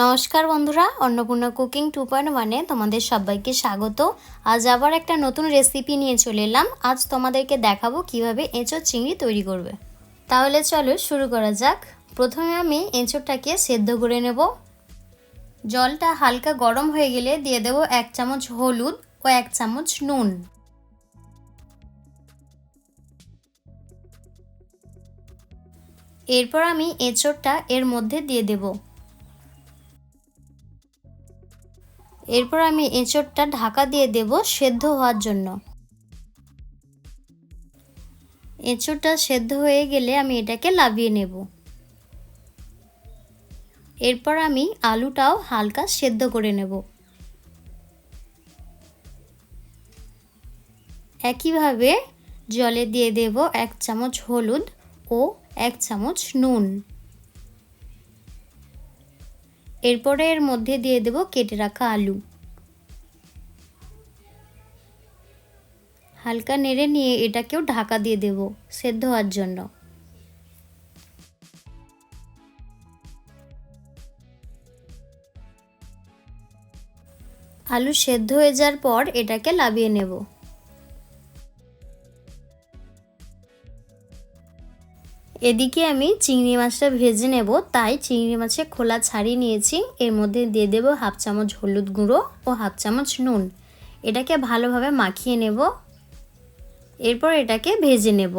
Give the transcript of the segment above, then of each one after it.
নমস্কার বন্ধুরা, Annapurna cooking two point ওয়ানে তোমাদের সবাইকে স্বাগত। আজ আবার একটা নতুন রেসিপি নিয়ে চলে এলাম। আজ তোমাদেরকে দেখাবো কীভাবে এঁচোড় চিংড়ি তৈরি করবে। তাহলে চলো শুরু করা যাক। প্রথমে আমি এঁচোড়টাকে সেদ্ধ করে নেব। জলটা হালকা গরম হয়ে গেলে দিয়ে দেবো এক চামচ হলুদ ও এক চামচ নুন। এরপর আমি এঁচোড়টা এর মধ্যে দিয়ে দেবো। এরপর আমি এঁচড়টা ঢাকা দিয়ে দেব সেদ্ধ হওয়ার জন্য। এঁচড়টা সেদ্ধ হয়ে গেলে আমি এটাকে লাভিয়ে নেব। এরপর আমি আলুটাও হালকা সেদ্ধ করে নেব। একইভাবে জলে দিয়ে দেব এক চামচ হলুদ ও এক চামচ নুন। এরপরে এর মধ্যে দিয়ে দেব কেটে রাখা আলু। হালকা নেড়ে নিয়ে এটাকেও ঢাকা দিয়ে দেব সেদ্ধ হওয়ার জন্য। আলু সেদ্ধ হয়ে যাওয়ার পর এটাকে লাবিয়ে নেব। এদিকে আমি চিংড়ি মাছটা ভেজে নেব, তাই চিংড়ি মাছের খোলা ছাড়িয়ে নিয়েছি। এর মধ্যে দিয়ে দেব হাফ চামচ হলুদ গুঁড়ো ও হাফ চামচ নুন। এটাকে ভালোভাবে মাখিয়ে নেব। এরপর এটাকে ভেজে নেব।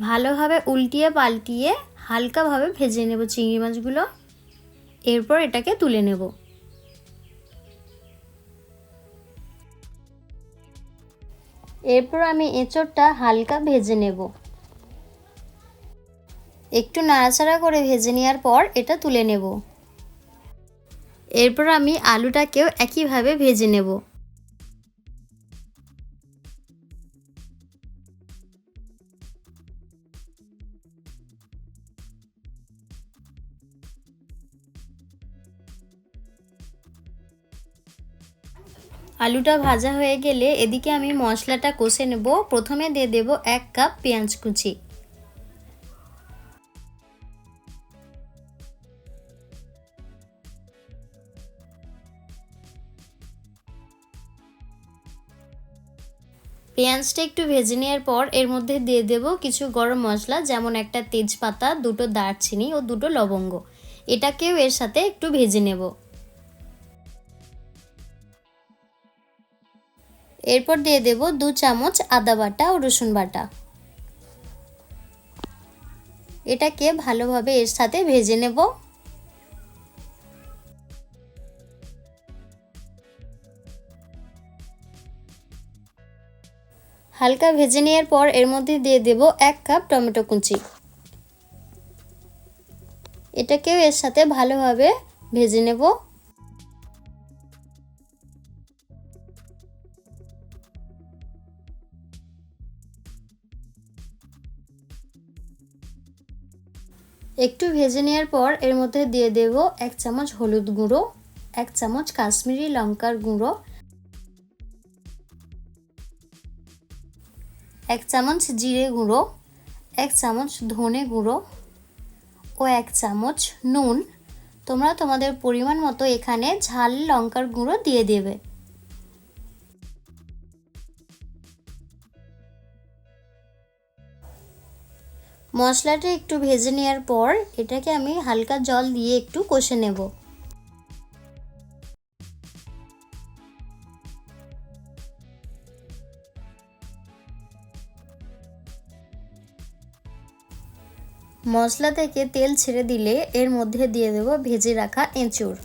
ভালোভাবে উল্টিয়ে পাল্টিয়ে হালকাভাবে ভেজে নেব চিংড়ি মাছগুলো। এরপর এটাকে তুলে নেব। এরপর আমি এঁচড়টা হালকা ভেজে নেব। একটু নাড়াচাড়া করে ভেজে নেওয়ার পর এটা তুলে নেব। এরপর আমি আলুটাকেও একইভাবে ভেজে নেব। আলুটা ভাজা হয়ে গেলে এদিকে আমি মশলাটা কষে নেব। প্রথমে দিয়ে দেব এক কাপ পেঁয়াজ কুচি। পেঁয়াজটা একটু ভেজে নেওয়ার পর এর মধ্যে দিয়ে দেব কিছু গরম মশলা, যেমন একটা তেজপাতা, দুটো দারচিনি ও দুটো লবঙ্গ। এটাকেও এর সাথে একটু ভেজে নেব। এরপর দিয়ে দেব দু চামচ আদা বাটা ও রসুন বাটা। এটাকে ভালোভাবে এর সাথে ভেজে নেব। হালকা ভেজে নেওয়ার পর এর মধ্যে দিয়ে দেব এক কাপ টমেটো কুচি। এটাকেও এর সাথে ভালোভাবে ভেজে নেব। একটু ভেজে নেওয়ার পর এর মধ্যে দিয়ে দেব এক চামচ হলুদ গুঁড়ো, এক চামচ কাশ্মীরি লঙ্কার গুঁড়ো, এক চামচ জিরে গুঁড়ো, এক চামচ ধনে গুঁড়ো ও এক চামচ নুন। তোমরা তোমাদের পরিমাণ মতো এখানে ঝাল লঙ্কার গুঁড়ো দিয়ে দেবে। মশলাটা একটু ভেজে নেওয়ার পর এটাকে আমি হালকা জল দিয়ে একটু কষে নেব। মশলা থেকে তেল ছেড়ে দিলে এর মধ্যে দিয়ে দেব ভেজে রাখা এঁচুড়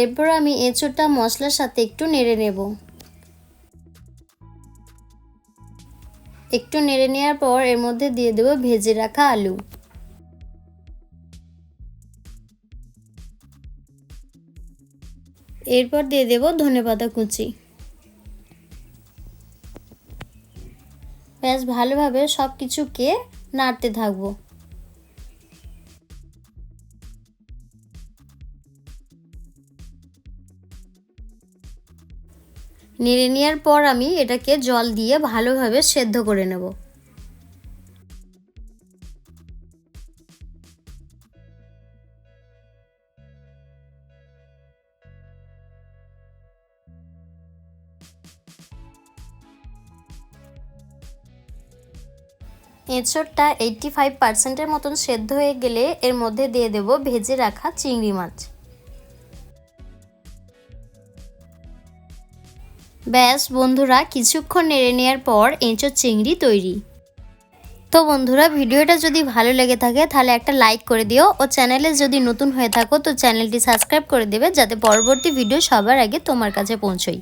এরপর আমি এঁচুড়টা মশলার সাথে একটু নেড়ে নেব। একটু নেড়ে নেওয়ার পর এর মধ্যে দিয়ে দেবো ভেজে রাখা আলু। এরপর দিয়ে দেব ধনে পাতা কুচি। ব্যাস, ভালোভাবে সব কিছুকে নাড়তে থাকব। নেড়ে নেওয়ার পর আমি এটাকে জল দিয়ে ভালোভাবে সেদ্ধ করে নেব। এঁচড়টা এইটটি ফাইভ পার্সেন্টের মতন সেদ্ধ হয়ে গেলে এর মধ্যে দিয়ে দেব ভেজে রাখা চিংড়ি মাছ। ব্যাস, বন্ধুরা, কিছুক্ষণ নেড়ে নেওয়ার পর এঁচোর চিংড়ি তৈরি। তো বন্ধুরা, ভিডিওটা যদি ভালো লেগে থাকে, তাহলে একটা লাইক করে দিও। ও চ্যানেলে যদি নতুন হয়ে থাকো, তো চ্যানেলটি সাবস্ক্রাইব করে দেবে, যাতে পরবর্তী ভিডিও সবার আগে তোমার কাছে পৌঁছই।